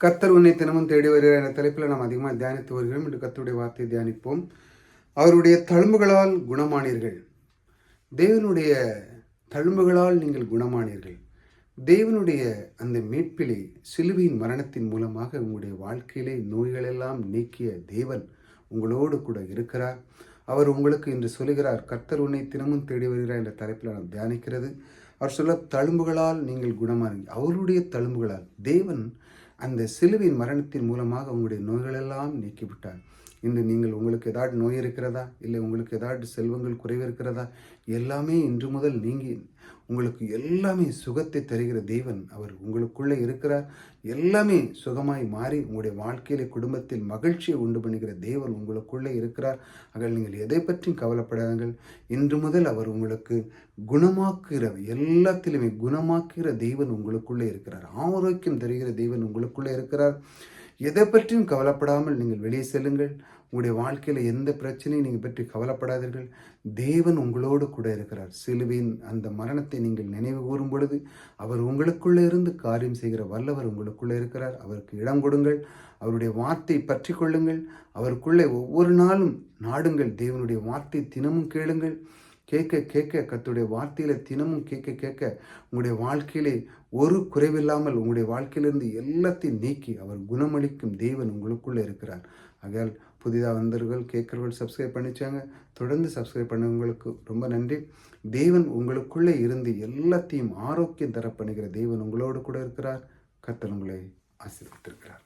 கத்தர் உன்னை தினமும் தேடி வருகிற என்ற தலைப்பில் நாம் அதிகமாக தியானித்து வருகிறோம். என்று கத்தருடைய வார்த்தையை தியானிப்போம். அவருடைய தழும்புகளால் குணமானீர்கள். தேவனுடைய தழும்புகளால் நீங்கள் குணமானீர்கள். தேவனுடைய அந்த மீட்பிலே சிலுவையின் மரணத்தின் மூலமாக உங்களுடைய வாழ்க்கையிலே நோய்களெல்லாம் நீக்கிய தேவன் உங்களோடு கூட இருக்கிறார். அவர் உங்களுக்கு இன்று சொல்லுகிறார் கர்த்தர் உன்னை தினமும் தேடி வருகிறார் என்ற தலைப்பில் நாம் தியானிக்கிறது. அவர் சொல்ல தழும்புகளால் நீங்கள் குணமானீங்க அவருடைய தழும்புகளால் தேவன் அந்த சிலுவின் மரணத்தின் மூலமாக உங்களுடைய நோய்களெல்லாம் நீக்கிவிட்டார். இன்று நீங்கள் உங்களுக்கு ஏதாவது நோய் இருக்கிறதா? இல்லை உங்களுக்கு ஏதாவது செல்வங்கள் குறைவு இருக்கிறதா எல்லாமே இன்று முதல் நீங்கி உங்களுக்கு எல்லாமே சுகத்தை தருகிற தெய்வன் அவர் உங்களுக்குள்ளே இருக்கிறார். எல்லாமே சுகமாய் மாறி உங்களுடைய வாழ்க்கையில குடும்பத்தில் மகிழ்ச்சியை உண்டு பண்ணுகிற தெய்வன் உங்களுக்குள்ளே இருக்கிறார். ஆக நீங்கள் எதை பற்றியும் கவலைப்படாதீர்கள். இன்று முதல் அவர் உங்களுக்கு குணமாக்குகிற எல்லாத்திலுமே குணமாக்குகிற தெய்வன் உங்களுக்குள்ளே இருக்கிறார். ஆரோக்கியம் தருகிற தெய்வன் உங்களுக்கு உங்களுக்குள்ளே இருக்கிறார். எதை பற்றியும் கவலைப்படாமல் நீங்கள் வெளியே செல்லுங்கள். உங்களுடைய வாழ்க்கையில் எந்த பிரச்சனையும் நீங்கள் பற்றி கவலைப்படாதீர்கள். தேவன் உங்களோடு கூட இருக்கிறார். சிலுவையின் அந்த மரணத்தை நீங்கள் நினைவு கூறும் பொழுது அவர் உங்களுக்குள்ளே இருந்து காரியம் செய்கிற வல்லவர் உங்களுக்குள்ளே இருக்கிறார். அவருக்கு இடம் கொடுங்கள். அவருடைய வார்த்தை பற்றி கொள்ளுங்கள். அவருக்குள்ளே ஒவ்வொரு நாளும் நாடுங்கள். தேவனுடைய வார்த்தை தினமும் கேளுங்கள். கேட்க கேட்க கத்துடைய வார்த்தையில தினமும் கேட்க கேட்க உங்களுடைய வாழ்க்கையிலே ஒரு குறைவில்லாமல் உங்களுடைய வாழ்க்கையிலிருந்து எல்லாத்தையும் நீக்கி அவர் குணமளிக்கும் தேவன் உங்களுக்குள்ளே இருக்கிறார். ஆகையால் புதிதாக வந்தவர்கள் கேட்குறவர்கள் சப்ஸ்கிரைப் பண்ணிச்சாங்க. தொடர்ந்து சப்ஸ்கிரைப் பண்ணவங்களுக்கு ரொம்ப நன்றி. தேவன் உங்களுக்குள்ளே இருந்து எல்லாத்தையும் ஆரோக்கியம் தர பண்ணுகிற தேவன் உங்களோடு கூட இருக்கிறார். கர்த்தர் உங்களை ஆசீர்வித்திருக்கிறார்